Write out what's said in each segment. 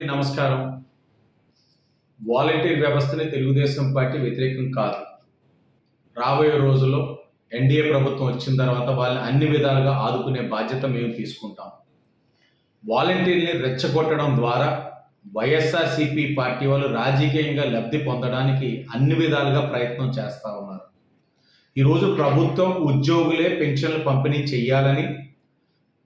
నమస్కారం. వాలంటీర్ వ్యవస్థని తెలుగుదేశం పార్టీ వ్యతిరేకం కాదు. రాబోయే రోజుల్లో ఎన్డీఏ ప్రభుత్వం వచ్చిన తర్వాత వాళ్ళని అన్ని విధాలుగా ఆదుకునే బాధ్యత మేము తీసుకుంటాం. వాలంటీర్ని రెచ్చగొట్టడం ద్వారా వైఎస్ఆర్సిపి పార్టీ వాళ్ళు రాజకీయంగా లబ్ధి పొందడానికి అన్ని విధాలుగా ప్రయత్నం చేస్తూ ఉన్నారు. ఈరోజు ప్రభుత్వం ఉద్యోగులే పెన్షన్లు పంపిణీ చేయాలని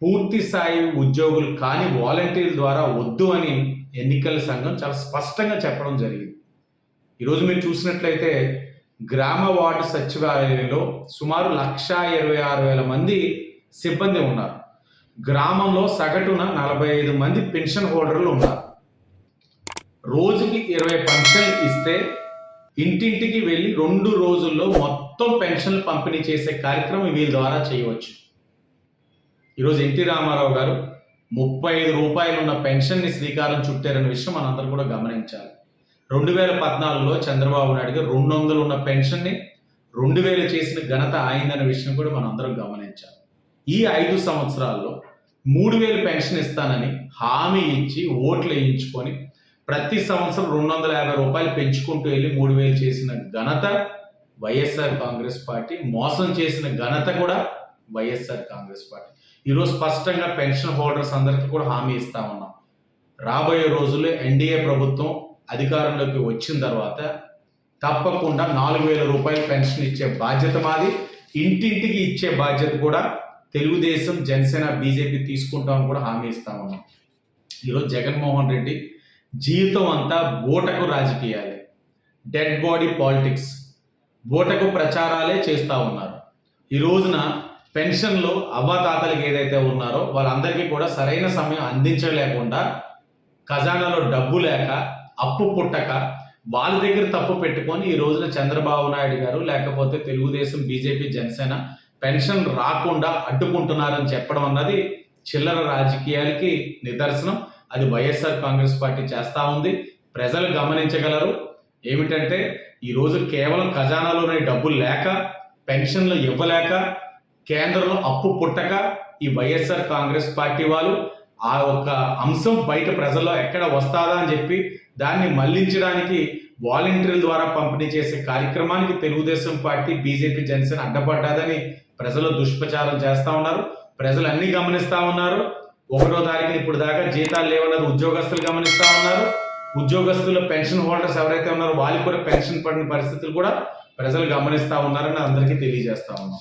పూర్తి స్థాయి ఉద్యోగులు కాని వాలంటీర్ల ద్వారా వద్దు అని ఎన్నికల సంఘం చాలా స్పష్టంగా చెప్పడం జరిగింది. ఈరోజు మీరు చూసినట్లయితే గ్రామ వార్డు సచివాలయంలో సుమారు లక్ష ఇరవై ఆరు వేల మంది సిబ్బంది ఉన్నారు. గ్రామంలో సగటున నలభై ఐదు మంది పెన్షన్ హోల్డర్లు ఉన్నారు. రోజుకి ఇరవై పెన్షన్లు ఇస్తే ఇంటింటికి వెళ్ళి రెండు రోజుల్లో మొత్తం పెన్షన్లు పంపిణీ చేసే కార్యక్రమం వీళ్ళ ద్వారా చేయవచ్చు. ఈరోజు ఎన్టీ రామారావు గారు ముప్పై ఐదు రూపాయలు ఉన్న పెన్షన్ని శ్రీకారం చుట్టారన్న విషయం మనందరం కూడా గమనించాలి. రెండు వేల పద్నాలుగులో చంద్రబాబు నాయుడుకి రెండు వందలు ఉన్న పెన్షన్ని రెండు వేలు చేసిన ఘనత అయిందనే విషయం కూడా మనందరం గమనించాలి. ఈ ఐదు సంవత్సరాల్లో మూడు వేలు పెన్షన్ ఇస్తానని హామీ ఇచ్చి ఓట్లు వేయించుకొని ప్రతి సంవత్సరం రెండు వందల యాభై రూపాయలు పెంచుకుంటూ వెళ్ళి మూడు వేలు చేసిన ఘనత వైఎస్ఆర్ కాంగ్రెస్ పార్టీ మోసం చేసిన ఘనత కూడా వైఎస్ఆర్ కాంగ్రెస్ పార్టీ. ఈరోజు స్పష్టంగా పెన్షన్ హోల్డర్స్ అందరికీ కూడా హామీ ఇస్తా ఉన్నాం. రాబోయే రోజుల్లో ఎన్డీఏ ప్రభుత్వం అధికారంలోకి వచ్చిన తర్వాత తప్పకుండా నాలుగు వేల రూపాయలు పెన్షన్ ఇచ్చే బాధ్యత మాది. ఇంటింటికి ఇచ్చే బాధ్యత కూడా తెలుగుదేశం జనసేన బీజేపీ తీసుకుంటామని కూడా హామీ ఇస్తా ఉన్నాం. ఈరోజు జగన్మోహన్ రెడ్డి జీవితం అంతా ఓటకు రాజకీయాలే. Dead body politics. ఓటకు ప్రచారాలే చేస్తూ ఉన్నారు. ఈ రోజున పెన్షన్లు అవ్వాతాతలకు ఏదైతే ఉన్నారో వాళ్ళందరికీ కూడా సరైన సమయం అందించలేకుండా ఖజానాలో డబ్బు లేక అప్పు పుట్టక వాళ్ళ దగ్గర తప్పు పెట్టుకొని ఈ రోజున చంద్రబాబు నాయుడు గారు లేకపోతే తెలుగుదేశం బీజేపీ జనసేన పెన్షన్ రాకుండా అడ్డుకుంటున్నారని చెప్పడం అన్నది చిల్లర రాజకీయాలకి నిదర్శనం. అది వైఎస్ఆర్ కాంగ్రెస్ పార్టీ చేస్తూ ఉంది. ప్రజలు గమనించగలరు. ఏమిటంటే ఈరోజు కేవలం ఖజానాలోనే డబ్బులు లేక పెన్షన్లు ఇవ్వలేక కేంద్రంలో అప్పు పుట్టక ఈ వైఎస్ఆర్ కాంగ్రెస్ పార్టీ వాళ్ళు ఆ ఒక అంశం బయట ప్రజల్లో ఎక్కడ వస్తాదా అని చెప్పి దాన్ని మళ్ళించడానికి వాలంటీర్ల ద్వారా పంపిణీ చేసే కార్యక్రమానికి తెలుగుదేశం పార్టీ బీజేపీ జనసేన అడ్డపడ్డాదని ప్రజలు దుష్ప్రచారం చేస్తా ఉన్నారు. ప్రజలు అన్ని గమనిస్తా ఉన్నారు. ఒకటో తారీఖున ఇప్పుడు దాకా జీతాలు లేవన్నది ఉద్యోగస్తులు గమనిస్తా ఉన్నారు. ఉద్యోగస్తుల పెన్షన్ హోల్డర్స్ ఎవరైతే ఉన్నారో వాళ్ళకి కూడా పెన్షన్ పడిన పరిస్థితులు కూడా ప్రజలు గమనిస్తా ఉన్నారని అందరికీ తెలియజేస్తా ఉన్నాం.